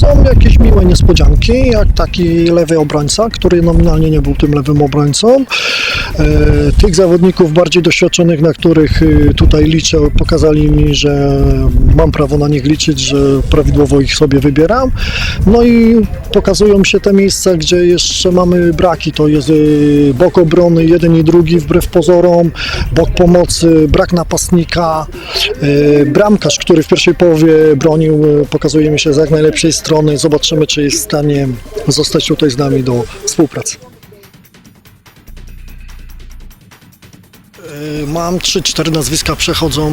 Są jakieś miłe niespodzianki, jak taki lewy obrońca, który nominalnie nie był tym lewym obrońcą. E, Tych zawodników bardziej doświadczonych, na których y, tutaj liczę, pokazali mi, że mam prawo na nich liczyć, że prawidłowo ich sobie wybieram. No i pokazują się te miejsca, gdzie jeszcze mamy braki. To jest y, bok obrony, jeden i drugi wbrew pozorom, bok pomocy, brak napastnika, y, bramkarz, który w pierwszej połowie bronił, y, pokazuje mi się z jak najlepszej strony. Zobaczymy, czy jest w stanie zostać tutaj z nami do współpracy. Mam 3-4 nazwiska przechodzą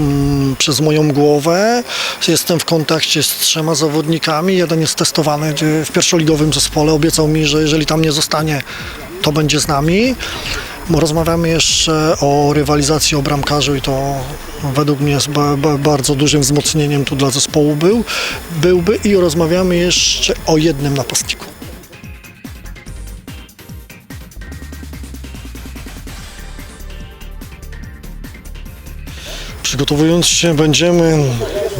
przez moją głowę. Jestem w kontakcie z trzema zawodnikami. Jeden jest testowany w pierwszoligowym zespole. Obiecał mi, że jeżeli tam nie zostanie, to będzie z nami. Rozmawiamy jeszcze o rywalizacji o bramkarzy i to według mnie jest ba, ba, bardzo dużym wzmocnieniem tu dla zespołu był, byłby i rozmawiamy jeszcze o jednym napastniku. Przygotowując się, będziemy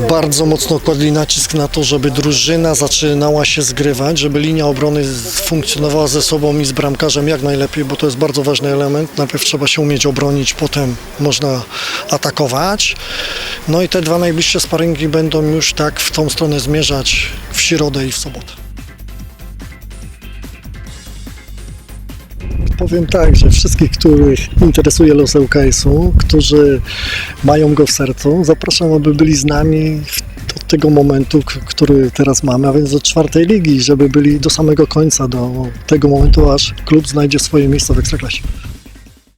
bardzo mocno kładli nacisk na to, żeby drużyna zaczynała się zgrywać, żeby linia obrony funkcjonowała ze sobą i z bramkarzem jak najlepiej, bo to jest bardzo ważny element. Najpierw trzeba się umieć obronić, potem można atakować. No i te dwa najbliższe sparingi będą już tak w tą stronę zmierzać w środę i w sobotę. Powiem tak, że wszystkich, których interesuje los ŁKS-u, którzy mają go w sercu, zapraszam, aby byli z nami od tego momentu, który teraz mamy, a więc do czwartej ligi, żeby byli do samego końca, do tego momentu, aż klub znajdzie swoje miejsce w Ekstraklasie.